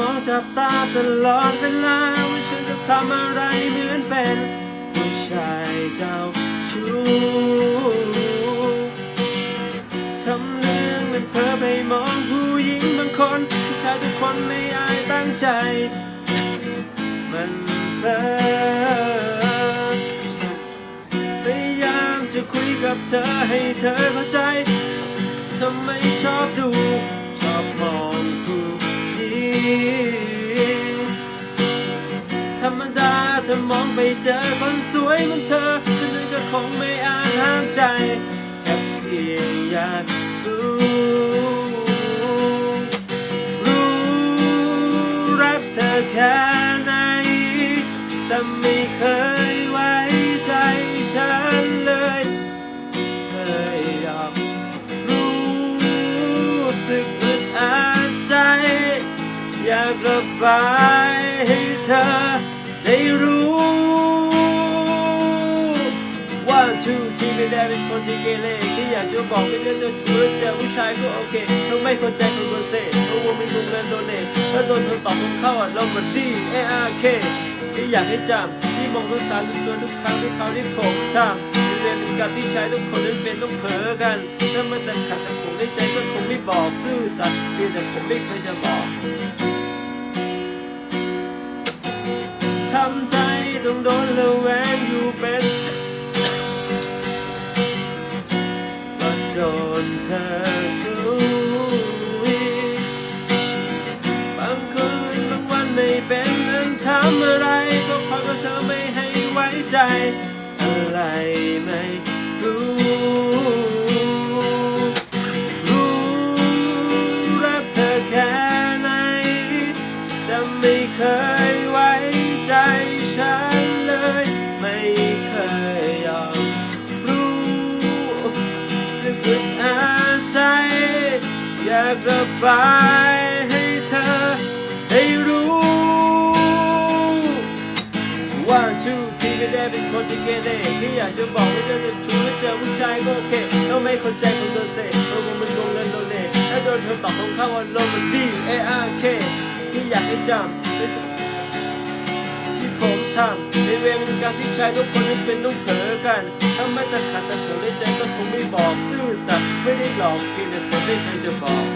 มองจับตาตลอดเวลาว่าฉันจะทำอะไรเหมือนเป็นผู้ชายเจ้าชู้ทำเรื่องมันเพ้อไปมองผู้หญิงบางคนผู้ชายทุกคนไม่อายตั้งใจ มันเพลินพยายามจะคุยกับเธอให้เธอเข้าใจทำไมชอบดู มองไปเจอคนสวยเหมือนเธอฉันก็คงไม่อาจห้ามใจแค่เพียงอยากรู้รู้รักเธอแค่ไหนแต่ไม่เคยไว้ใจฉันเลยเคยยากรู้สึกอึดอัดใจ อยากระบาย คนที่เกเรแค่อยากจะบอกไม่เลือกจะช่วยเจอผู้ชายก็โอเคต้องไม่เข้าใจคนโดนเซ่เพราว่าไม่รู้เงินโดนเนทถ้าโดนเธอตอบคำเข้าอะเรามันดีเออาร์เคที่อยากให้จำที่มองทุกสารทุกตัวทุกครั้งทุกคราวที่ผมทำเรียนเป็นการที่ใช้ทุกคนนั้นเป็นต้องเผลอกัน ถ้ามันแต่ขัดแต่ผมในใจก็คงไม่บอกซื่อสัตย์เพียงแต่ผมไม่เคยจะบอกทำใจต้องโดนร นเธอทุยบางคืนบางวันไม่เป็นอันทำอะไรก็คอยก็เธอไม่ให้ไว้ใจ อะไรไม่ากระบายให้เธอได้รู้ ว่าชูที่ไม่ได้เป็นคนที่เกเรแค่อยากจะบอกว่าจะจะชูและเจอผู้ชายก็โอเคต้องไม่เข้าใจคนโดนเซ่เพราะว่ามันงงเงินโดนเล่ถ้าโดนเธอตอบของเขาว่าโลมันดี A R K ที่อยากให้จำในสิ่งที่ผมทำในเวรเป็นการที่ชายทุกคนนั้นเป็นต้องเผลอกันถ้าไม่แต่ขัดต่เผลอในใจก็คงไม่บอกซื่อสัตย์ไม่ได้หลอกเพียงแต่ผมไม่เคยจะบอก